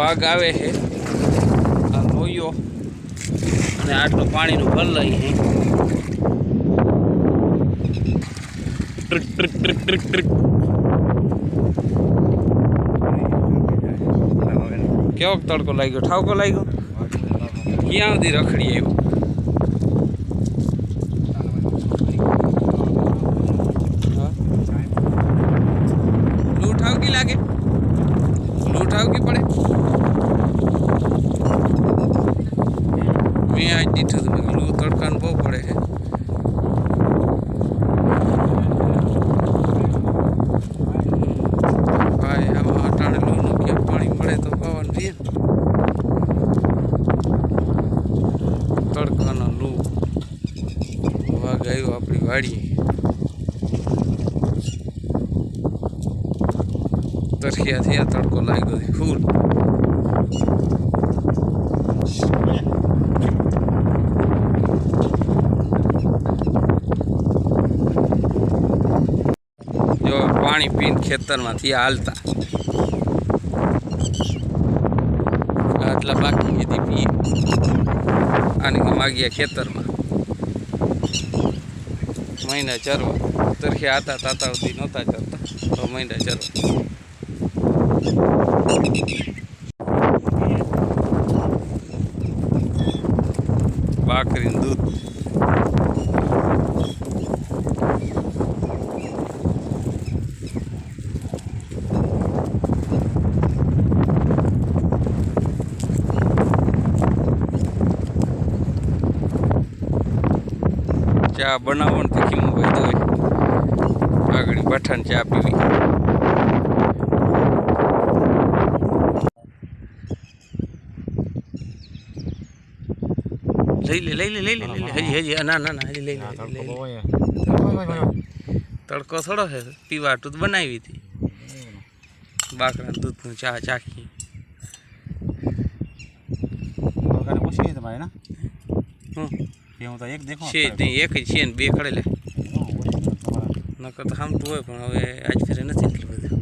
વાઘ આવે છે. આ લોહીઓ અને આટલું પાણીનું ભર લઈ છે. Trick trick trick trick trick. કેવો તડકો લાગ્યો? ઠાવકો લાગ્યો? ક્યાં સુધી રખડી આવ્યો હા. લૂ ઠાવકી લાગે? લૂ ઠાવકી પડે? મેં આજ દીધું હતું કીધું તડકાનું બહુ પડે છે. ભાઈ આમાં અટાણે લૂનું ક્યાં પાણી મળે તો પાવાનું રહીએ. તડકાનો લૂ વાઘ આવ્યો આપણી વાડીએ. તરખિયા થયા, તડકો લાગ્યો ફૂલ જો પાણી પીને ખેતરમાંથી હાલતા. આટલા બાકી કીધી પીએ અને માગ્યા ખેતરમાં. મહિના ચરવા. તરખે હતા તાતા સુધી નહોતા ચરતા. તો મહિના ચરવા. બાકરીનું દૂધ. ચા બનાવો ને તીખી મૂકાઈ દો આગળ પઠાણ ચા પીવી. લઈ લે લઈ લે લઈ લે લઈ લે. હજી હજી ના ના ના હજી લઈ લે તડકો થોડો છે. પીવા તો બનાવી હતી. બાકરા દૂધનું ચા ચાખી હમ. છે જ નહીં એક જ છે ને બે ખડે લે નકર તો સામતું હોય પણ હવે આજ ફેરે નથી એટલી બધું.